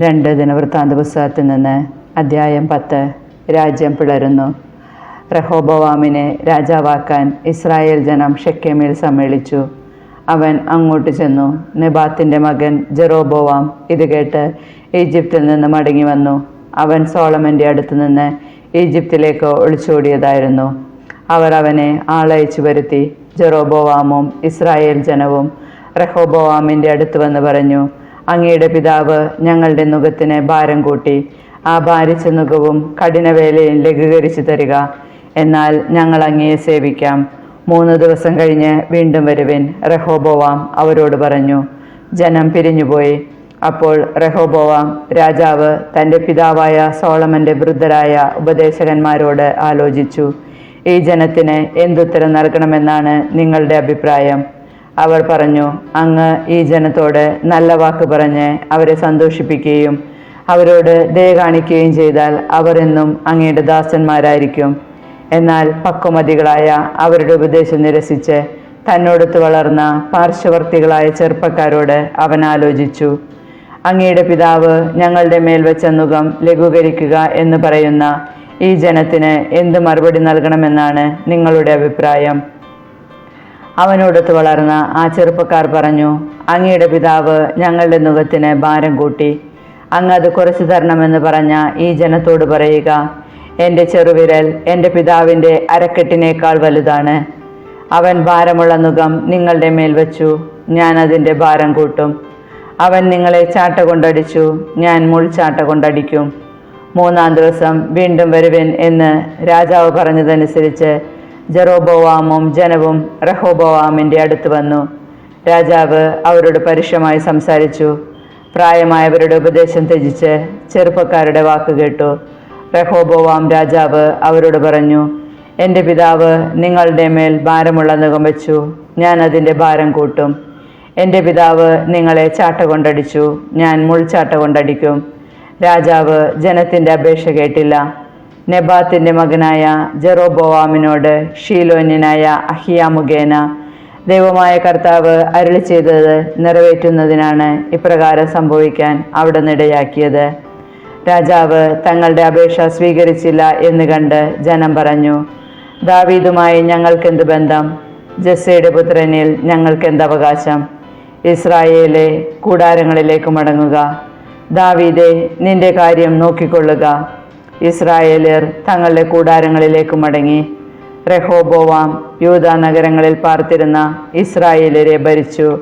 രണ്ട് ദിനവൃത്താന്ത പുസ്തകത്തിൽ നിന്ന് അദ്ധ്യായം പത്ത് രാജ്യം പിളരുന്നു. റഹോബവാമിനെ രാജാവാക്കാൻ ഇസ്രായേൽ ജനം ഷെക്കേമിൽ സമ്മേളിച്ചു. അവൻ അങ്ങോട്ട് ചെന്നു. നെബാത്തിന്റെ മകൻ ജെറോബോവാം ഇത് കേട്ട് ഈജിപ്തിൽ നിന്ന് മടങ്ങി വന്നു. അവൻ സോളമന്റെ അടുത്ത് നിന്ന് ഈജിപ്തിലേക്ക് ഒളിച്ചോടിയതായിരുന്നു. അവർ അവനെ ആളയച്ചു വരുത്തി. ജെറോബോവാമും ഇസ്രായേൽ ജനവും റഹോബോവാമിന്റെ അടുത്ത് വന്ന് പറഞ്ഞു അങ്ങയുടെ പിതാവ് ഞങ്ങളുടെ നുഖത്തിന് ഭാരം കൂട്ടി ആ ഭാരിച്ച നുഖവും കഠിനവേലയും ലഘൂകരിച്ചു തരിക. എന്നാൽ ഞങ്ങൾ അങ്ങയെ സേവിക്കാം. മൂന്ന് ദിവസം കഴിഞ്ഞ് വീണ്ടും വരുവിൻ റഹോബോവാം അവരോട് പറഞ്ഞു ജനം പിരിഞ്ഞുപോയി. അപ്പോൾ റഹോബോവാം രാജാവ് തന്റെ പിതാവായ സോളമന്റെ വൃദ്ധരായ ഉപദേശകന്മാരോട് ആലോചിച്ചു ഈ ജനത്തിന് എന്തുത്തരം നൽകണമെന്നാണ് നിങ്ങളുടെ അഭിപ്രായം? അവർ പറഞ്ഞു അങ്ങ് ഈ ജനത്തോട് നല്ല വാക്ക് പറഞ്ഞ് അവരെ സന്തോഷിപ്പിക്കുകയും അവരോട് ദയ കാണിക്കുകയും ചെയ്താൽ അവർ എന്നും അങ്ങയുടെ ദാസന്മാരായിരിക്കും. എന്നാൽ പക്വമതികളായ അവരുടെ ഉപദേശം നിരസിച്ച് തന്നോടൊത്ത് വളർന്ന പാർശ്വവർത്തികളായ ചെറുപ്പക്കാരോട് അവൻ ആലോചിച്ചു. അങ്ങയുടെ പിതാവ് ഞങ്ങളുടെ മേൽ വെച്ച നുഖം ലഘൂകരിക്കുക എന്ന് പറയുന്ന ഈ ജനത്തിന് എന്ത് മറുപടി നൽകണമെന്നാണ് നിങ്ങളുടെ അഭിപ്രായം? അവനോടൊത്ത് വളർന്ന ആ ചെറുപ്പക്കാർ പറഞ്ഞു അങ്ങയുടെ പിതാവ് ഞങ്ങളുടെ നുഖത്തിന് ഭാരം കൂട്ടി. അങ്ങ് അത് കുറച്ചു തരണമെന്ന് പറഞ്ഞ ഈ ജനത്തോട് പറയുക എന്റെ ചെറുവിരൽ എന്റെ പിതാവിന്റെ അരക്കെട്ടിനേക്കാൾ വലുതാണ്. അവൻ ഭാരമുള്ള നുഖം നിങ്ങളുടെ മേൽ വച്ചു ഞാൻ അതിന്റെ ഭാരം കൂട്ടും. അവൻ നിങ്ങളെ ചാട്ട കൊണ്ടടിച്ചു ഞാൻ മുൾചാട്ട കൊണ്ടടിക്കും. മൂന്നാം ദിവസം വീണ്ടും വരുവൻ എന്ന് രാജാവ് പറഞ്ഞതനുസരിച്ച് ജെറോബോവാമും ജനവും റഹോബോവാമിന്റെ അടുത്ത് വന്നു. രാജാവ് അവരോട് പരുഷമായി സംസാരിച്ചു. പ്രായമായവരുടെ ഉപദേശം ത്യജിച്ച് ചെറുപ്പക്കാരുടെ വാക്ക് കേട്ടു. റഹോബോവാം രാജാവ് അവരോട് പറഞ്ഞു എന്റെ പിതാവ് നിങ്ങളുടെ മേൽ ഭാരമുള്ള നുഖം വെച്ചു. ഞാൻ അതിന്റെ ഭാരം കൂട്ടും. എന്റെ പിതാവ് നിങ്ങളെ ചാട്ട കൊണ്ടടിച്ചു. ഞാൻ മുൾചാട്ട കൊണ്ടടിക്കും. രാജാവ് ജനത്തിന്റെ അപേക്ഷ കേട്ടില്ല. നെബാത്തിന്റെ മകനായ ജെറോബോവാമിനോട് ഷീലോന്യനായ അഹിയ മുഖേന ദൈവമായ കർത്താവ് അരുളി ചെയ്തത് നിറവേറ്റുന്നതിനാണ് ഇപ്രകാരം സംഭവിക്കാൻ അവിടെ നിടയാക്കിയത് രാജാവ് തങ്ങളുടെ അപേക്ഷ സ്വീകരിച്ചില്ല എന്ന് കണ്ട് ജനം പറഞ്ഞു ദാവീദുമായി ഞങ്ങൾക്കെന്ത് ബന്ധം? ജസ്സയുടെ പുത്രനിൽ ഞങ്ങൾക്കെന്ത് അവകാശം? ഇസ്രായേലെ കൂടാരങ്ങളിലേക്ക് മടങ്ങുക. ദാവീദെ നിന്റെ കാര്യം നോക്കിക്കൊള്ളുക. ഇസ്രായേലിയർ തങ്ങളുടെ കൂടാരങ്ങളിലേക്ക് മടങ്ങി റെഹോബോവാം യൂത നഗരങ്ങളിൽ പാർത്തിരുന്ന ഇസ്രായേലിയരെ ഭരിച്ചു.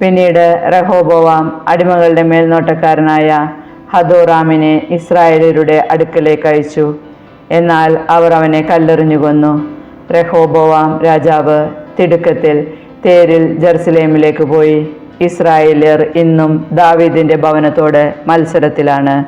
പിന്നീട് റഹോബോവാം അടിമകളുടെ മേൽനോട്ടക്കാരനായ ഹദോറാമിനെ ഇസ്രായേലരുടെ അടുക്കലേക്ക് അയച്ചു. എന്നാൽ അവർ അവനെ കല്ലെറിഞ്ഞു കൊന്നു. റഹോബോവാം രാജാവ് തിടുക്കത്തിൽ തേരിൽ ജെറുസലേമിലേക്ക് പോയി. ഇസ്രായേലിയർ ഇന്നും ദാവീദിന്റെ ഭവനത്തോട് മത്സരത്തിലാണ്.